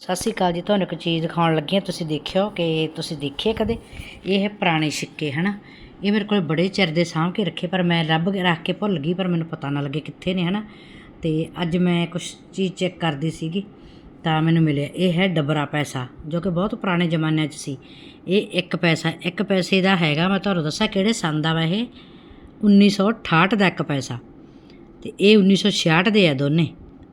ਸਤਿ ਸ਼੍ਰੀ ਅਕਾਲ ਜੀ, ਤੁਹਾਨੂੰ ਇੱਕ ਚੀਜ਼ ਦਿਖਾਉਣ ਲੱਗੀ ਹਾਂ, ਤੁਸੀਂ ਦੇਖਿਓ ਕਿ ਤੁਸੀਂ ਦੇਖੇ ਕਦੇ? ਇਹ ਹੈ ਪੁਰਾਣੇ ਸਿੱਕੇ ਹਨਾ? ਇਹ ਮੇਰੇ ਕੋਲ ਬੜੇ ਚਿਰ ਦੇ ਸਾਂਭ ਕੇ ਰੱਖੇ, ਪਰ ਮੈਂ ਰੱਬ ਰੱਖ ਕੇ ਭੁੱਲ ਗਈ, ਪਰ ਮੈਨੂੰ ਪਤਾ ਨਾ ਲੱਗੇ ਕਿੱਥੇ ਨੇ, ਹਨਾ? ਤੇ ਅੱਜ ਮੈਂ ਕੁਝ ਚੀਜ਼ ਚੈੱਕ ਕਰਦੀ ਸੀਗੀ, ਤਾਂ ਮੈਨੂੰ ਮਿਲਿਆ, ਇਹ ਹੈ ਡਬਰਾ ਪੈਸਾ, ਜੋ ਕਿ ਬਹੁਤ ਪੁਰਾਣੇ ਜ਼ਮਾਨਿਆਂ 'ਚ ਸੀ। ਇਹ ਇੱਕ ਪੈਸਾ, ਇੱਕ ਪੈਸੇ ਦਾ ਹੈਗਾ, ਮੈਂ ਤੁਹਾਨੂੰ ਦੱਸਾਂ ਕਿਹੜੇ ਸੰਨ ਦਾ ਵਾ ਇਹ 1968 ਦਾ ਇੱਕ ਪੈਸਾ, ਤੇ ਇਹ 1966 ਦੇ ਆ ਦੋਨੇ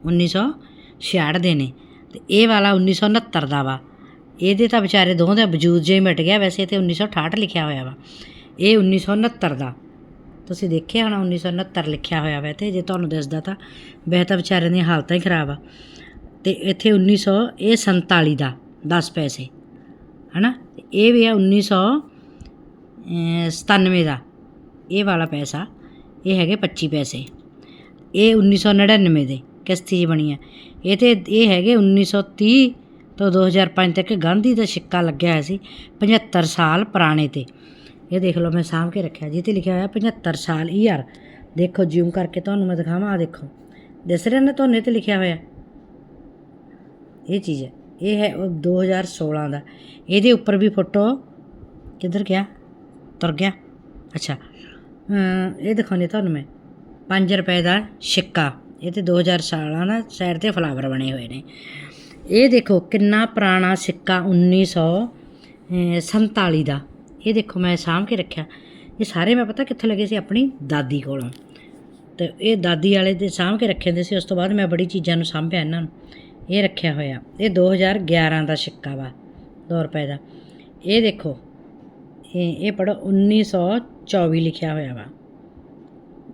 1966 ਦੇ ਨੇ। ਤੇ ਇਹ ਵਾਲਾ 1969 ਦਾ ਵਾ। ਇਹਦੇ ਤਾਂ ਵਿਚਾਰੇ ਦੋਹਾਂ ਦਾ ਵਜੂਦ ਜੇ ਮਿਟ ਗਿਆ ਵੈਸੇ ਤੇ 1968 ਲਿਖਿਆ ਹੋਇਆ ਵਾ। ਇਹ 1969 ਦਾ। ਤੁਸੀਂ ਦੇਖਿਆ ਹੋਣਾ 1969 ਲਿਖਿਆ ਹੋਇਆ ਵਾ ਤੇ ਜੇ ਤੁਹਾਨੂੰ ਦੱਸਦਾ ਤਾਂ। ਵੈਸੇ ਤਾਂ ਵਿਚਾਰਿਆਂ ਦੀਆਂ ਹਾਲਤਾਂ ਹੀ ਖਰਾਬ ਆ। ਤੇ ਇੱਥੇ 1900 ਇਹ 47 ਦਾ 10 ਪੈਸੇ। ਹਨਾ? ਤੇ ਇਹ ਵੀ ਆ 1997 ਦਾ। ਇਹ ਵਾਲਾ ਪੈਸਾ, ਇਹ ਹੈਗੇ 25 ਪੈਸੇ। ਇਹ 1999 ਦੇ। ਕਿਸ ਚੀਜ਼ ਬਣੀ ਹੈ? ਇਹ ਤੇ ਇਹ ਹੈਗੇ 1930 ਤੋਂ 2005 ਤੱਕ ਗਾਂਧੀ ਦਾ ਸਿੱਕਾ ਲੱਗਿਆ ਹੋਇਆ ਸੀ 75 ਸਾਲ ਪੁਰਾਣੇ ਤੇ। ਇਹ ਦੇਖ ਲਓ, ਮੈਂ ਸਾਂਭ ਕੇ ਰੱਖਿਆ ਜੀ ਤੇ ਲਿਖਿਆ ਹੋਇਆ 75 ਸਾਲ ਯਾਰ ਦੇਖੋ ਜ਼ੂਮ ਕਰਕੇ ਤੁਹਾਨੂੰ ਮੈਂ ਦਿਖਾਵਾਂ ਆ ਦੇਖੋ। ਦਿਸ ਰਿਹਾ ਨਾ ਤੁਹਾਨੂੰ, ਇਹ ਤੇ ਲਿਖਿਆ ਹੋਇਆ। ਇਹ ਚੀਜ਼ ਹੈ, ਇਹ ਹੈ ਉਹ 2016 ਦਾ। ਇਹਦੇ ਉੱਪਰ ਵੀ ਫੋਟੋ, ਕਿੱਧਰ ਗਿਆ? ਤੁਰ ਗਿਆ। ਅੱਛਾ। ਇਹ ਦਿਖਾਉਂਦੀ ਤੁਹਾਨੂੰ ਮੈਂ। 5 ਰੁਪਏ ਦਾ ਸਿੱਕਾ ਇਹ ਤੇ 2000 ਸਾਲਾਂ ਨਾ ਸਾਈਡ ਤੇ ਫਲਾਵਰ ਬਣੇ ਹੋਏ ਨੇ। ਇਹ ਦੇਖੋ ਕਿੰਨਾ ਪੁਰਾਣਾ ਸਿੱਕਾ 1947 ਦਾ। ਇਹ ਦੇਖੋ ਮੈਂ ਸਾਂਭ ਕੇ ਰੱਖਿਆ। ਇਹ ਸਾਰੇ ਮੈਂ ਪਤਾ ਕਿੱਥੇ ਲੱਗੇ ਸੀ? ਆਪਣੀ ਦਾਦੀ ਕੋਲੋਂ। ਤੇ ਇਹ ਦਾਦੀ ਵਾਲੇ ਦੇ ਸਾਂਭ ਕੇ ਰੱਖੇ ਹੁੰਦੇ ਸੀ। ਉਸ ਤੋਂ ਬਾਅਦ ਮੈਂ ਬੜੀ ਚੀਜ਼ਾਂ ਨੂੰ ਸਾਂਭਿਆ ਇਹਨਾਂ ਨੂੰ। ਇਹ ਰੱਖਿਆ ਹੋਇਆ। ਇਹ 2011 ਦਾ ਸਿੱਕਾ ਵਾ 2 ਰੁਪਏ ਦਾ। ਇਹ ਦੇਖੋ, ਇਹ ਇਹ ਪੜੋ 1924 ਲਿਖਿਆ ਹੋਇਆ ਵਾ।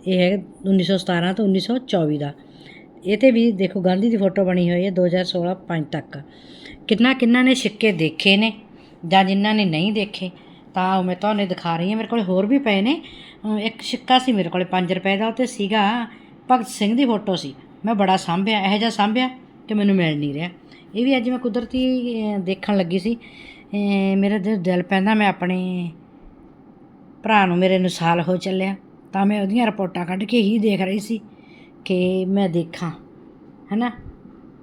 ਇਹ ਹੈ 1917 ਤੋਂ 1924 ਦਾ। ਇਹ ਤੇ ਵੀ ਦੇਖੋ ਗਾਂਧੀ ਦੀ ਫੋਟੋ ਬਣੀ ਹੋਈ ਹੈ 2016 5 ਤੱਕ। ਕਿੰਨਾ ਕਿੰਨਾ ਨੇ ਸਿੱਕੇ ਦੇਖੇ ਨੇ ਜਾਂ ਜਿਨ੍ਹਾਂ ਨੇ ਨਹੀਂ ਦੇਖੇ ਤਾਂ ਉਹ ਮੈਂ ਤੁਹਾਨੂੰ ਦਿਖਾ ਰਹੀ ਹਾਂ। ਮੇਰੇ ਕੋਲ ਹੋਰ ਵੀ ਪਏ ਨੇ। ਇੱਕ ਸਿੱਕਾ ਸੀ ਮੇਰੇ ਕੋਲ 5 ਰੁਪਏ ਦਾ। ਉਹ ਤੇ ਸੀਗਾ ਭਗਤ ਸਿੰਘ ਦੀ ਫੋਟੋ ਸੀ। ਮੈਂ ਬੜਾ ਸਾਂਭਿਆ ਇਹੋ ਜਿਹਾ ਸਾਂਭਿਆ ਕਿ ਮੈਨੂੰ ਮਿਲ ਨਹੀਂ ਰਿਹਾ। ਇਹ ਵੀ ਅੱਜ ਮੈਂ ਕੁਦਰਤੀ ਦੇਖਣ ਲੱਗੀ ਸੀ। ਅਹ, ਮੇਰਾ ਦਿਲ ਦਿਲ ਪੈਂਦਾ ਮੈਂ ਆਪਣੇ ਭਰਾ ਨੂੰ ਮੇਰੇ ਨੂੰ ਸਾਲ ਹੋ ਚੱਲਿਆ। ਤਾਂ ਮੈਂ ਉਹਦੀਆਂ ਰਿਪੋਰਟਾਂ ਕੱਢ ਕੇ ਹੀ ਦੇਖ ਰਹੀ ਸੀ ਕਿ ਮੈਂ ਦੇਖਾਂ, ਹੈਨਾ?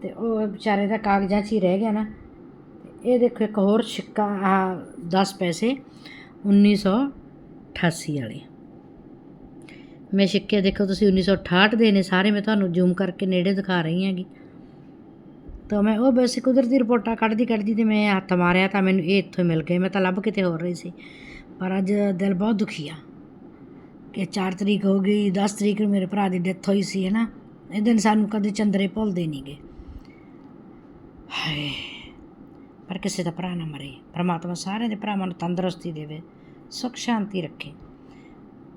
ਤੇ ਉਹ ਵਿਚਾਰੇ ਦਾ ਕਾਗਜ਼ਾਂ 'ਚ ਹੀ ਰਹਿ ਗਿਆ ਨਾ। ਇਹ ਦੇਖੋ ਇੱਕ ਹੋਰ ਸਿੱਕਾ ਆ 10 ਪੈਸੇ 1988 ਵਾਲੇ। ਮੈਂ ਸਿੱਕੇ ਦੇਖੋ ਤੁਸੀਂ 1968 ਦੇ ਨੇ ਸਾਰੇ, ਮੈਂ ਤੁਹਾਨੂੰ ਜ਼ੂਮ ਕਰਕੇ ਨੇੜੇ ਦਿਖਾ ਰਹੀ ਹਾਂਗੀ। ਤਾਂ ਮੈਂ ਉਹ ਵੈਸੇ ਕੁਦਰਤੀ ਰਿਪੋਰਟਾਂ ਕੱਢਦੀ ਕੱਢਦੀ ਤੇ ਮੈਂ ਹੱਥ ਮਾਰਿਆ ਤਾਂ ਮੈਨੂੰ ਇਹ ਇੱਥੋਂ ਮਿਲ ਗਏ। ਮੈਂ ਤਾਂ ਲੱਭ ਕਿਤੇ ਹੋਰ ਰਹੀ ਸੀ। ਪਰ ਅੱਜ ਦਿਲ ਬਹੁਤ ਦੁਖੀ ਆ। ਕਿ 4 ਤਰੀਕ ਹੋ ਗਈ 10 ਤਰੀਕ ਨੂੰ ਮੇਰੇ ਭਰਾ ਦੀ ਡੈਥ ਹੋਈ ਸੀ ਹੈ ਨਾ ਇਹ ਦਿਨ ਸਾਨੂੰ ਕਦੇ ਚੰਦਰੇ ਭੁੱਲਦੇ ਨਹੀਂਗੇ ਹਾਏ ਪਰ ਕਿਸੇ ਦਾ ਭਰਾ ਨਾ ਮਰੇ। ਪਰਮਾਤਮਾ ਸਾਰਿਆਂ ਦੇ ਭਰਾਵਾਂ ਨੂੰ ਤੰਦਰੁਸਤੀ ਦੇਵੇ ਸੁਖ ਸ਼ਾਂਤੀ ਰੱਖੇ।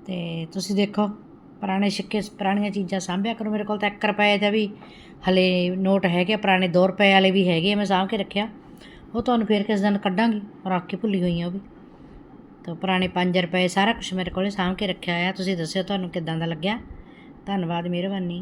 ਤੇ ਤੁਸੀਂ ਦੇਖੋ ਪੁਰਾਣੇ ਸਿੱਕੇ ਪੁਰਾਣੀਆਂ ਚੀਜ਼ਾਂ ਸਾਂਭਿਆ ਕਰੋ। ਮੇਰੇ ਕੋਲ ਤਾਂ 1 ਰੁਪਏ ਦਾ ਵੀ ਹਲੇ ਨੋਟ ਹੈਗੇ ਪੁਰਾਣੇ 2 ਰੁਪਏ ਵਾਲੇ ਵੀ ਹੈਗੇ ਆ, ਮੈਂ ਸਾਂਭ ਕੇ ਰੱਖਿਆ। ਉਹ ਤੁਹਾਨੂੰ ਫੇਰ ਕਿਸ ਦਿਨ ਕੱਢਾਂਗੀ ਰੱਖ ਕੇ ਭੁੱਲੀ ਹੋਈਆਂ ਉਹ ਵੀ। ਤਾਂ ਪੁਰਾਣੇ 5 ਰੁਪਏ ਸਾਰਾ ਕੁਝ ਮੇਰੇ ਕੋਲੇ ਸਾਂਭ ਕੇ ਰੱਖਿਆ ਹੋਇਆ। ਤੁਸੀਂ ਦੱਸਿਓ ਤੁਹਾਨੂੰ ਕਿੱਦਾਂ ਦਾ ਲੱਗਿਆ? ਧੰਨਵਾਦ, ਮਿਹਰਬਾਨੀ।